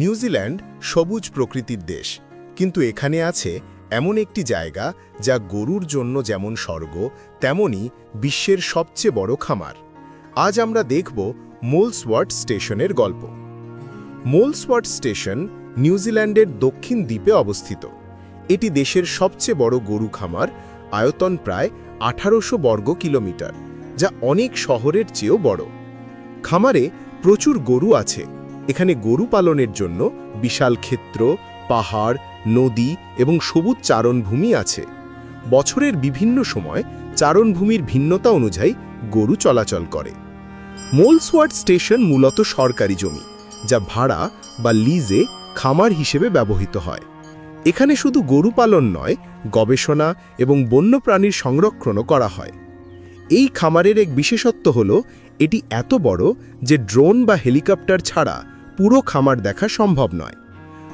New Zealand সবুজ প্রকৃতির দেশ, কিন্তু এখানে আছে এমন একটি জায়গা যা গরুর জন্য যেমন স্বর্গ, তেমনি বিশ্বের সবচেয়ে বড় খামার। আজ আমরা দেখব মোলসওয়ার্ট স্টেশনের গল্প। মোলসওয়ার্ট স্টেশন নিউজিল্যান্ডের দক্ষিণ দ্বীপে অবস্থিত। এটি দেশের সবচেয়ে বড় গরু খামার, আয়তন প্রায় আঠারোশো বর্গ কিলোমিটার, যা অনেক শহরের চেয়েও বড়। খামারে প্রচুর গরু আছে। এখানে গরু পালনের জন্য বিশাল ক্ষেত্র, পাহাড়, নদী এবং সবুজ চারণভূমি আছে। বছরের বিভিন্ন সময় চারণভূমির ভিন্নতা অনুযায়ী গরু চলাচল করে। মোলসওয়ার্ড স্টেশন মূলত সরকারি জমি, যা ভাড়া বা লিজে খামার হিসেবে ব্যবহৃত হয়। এখানে শুধু গরু পালন নয়, গবেষণা এবং বন্যপ্রাণীর সংরক্ষণও করা হয়। এই খামারের এক বিশেষত্ব হল এটি এত বড় যে ড্রোন বা হেলিকপ্টার ছাড়া পুরো খামার দেখা সম্ভব নয়।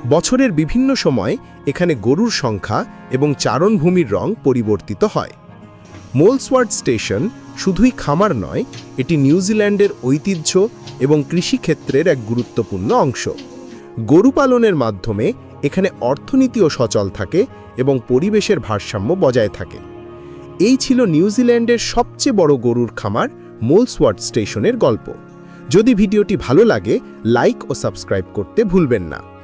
বছরের বিভিন্ন সময় এখানে গরুর সংখ্যা এবং চারণভূমির রং পরিবর্তিত হয়। মোলসওয়ার্ড স্টেশন শুধুই খামার নয়, এটি নিউজিল্যান্ডের ঐতিহ্য এবং কৃষিক্ষেত্রের এক গুরুত্বপূর্ণ অংশ। গরু পালনের মাধ্যমে এখানে অর্থনীতিও সচল থাকে এবং পরিবেশের ভারসাম্য বজায় থাকে। এই ছিল নিউজিল্যান্ডের সবচেয়ে বড় গরুর খামার মোলসওয়ার্ড স্টেশনের গল্প। যদি ভিডিওটি ভালো লাগে লাইক ও সাবস্ক্রাইব করতে ভুলবেন না।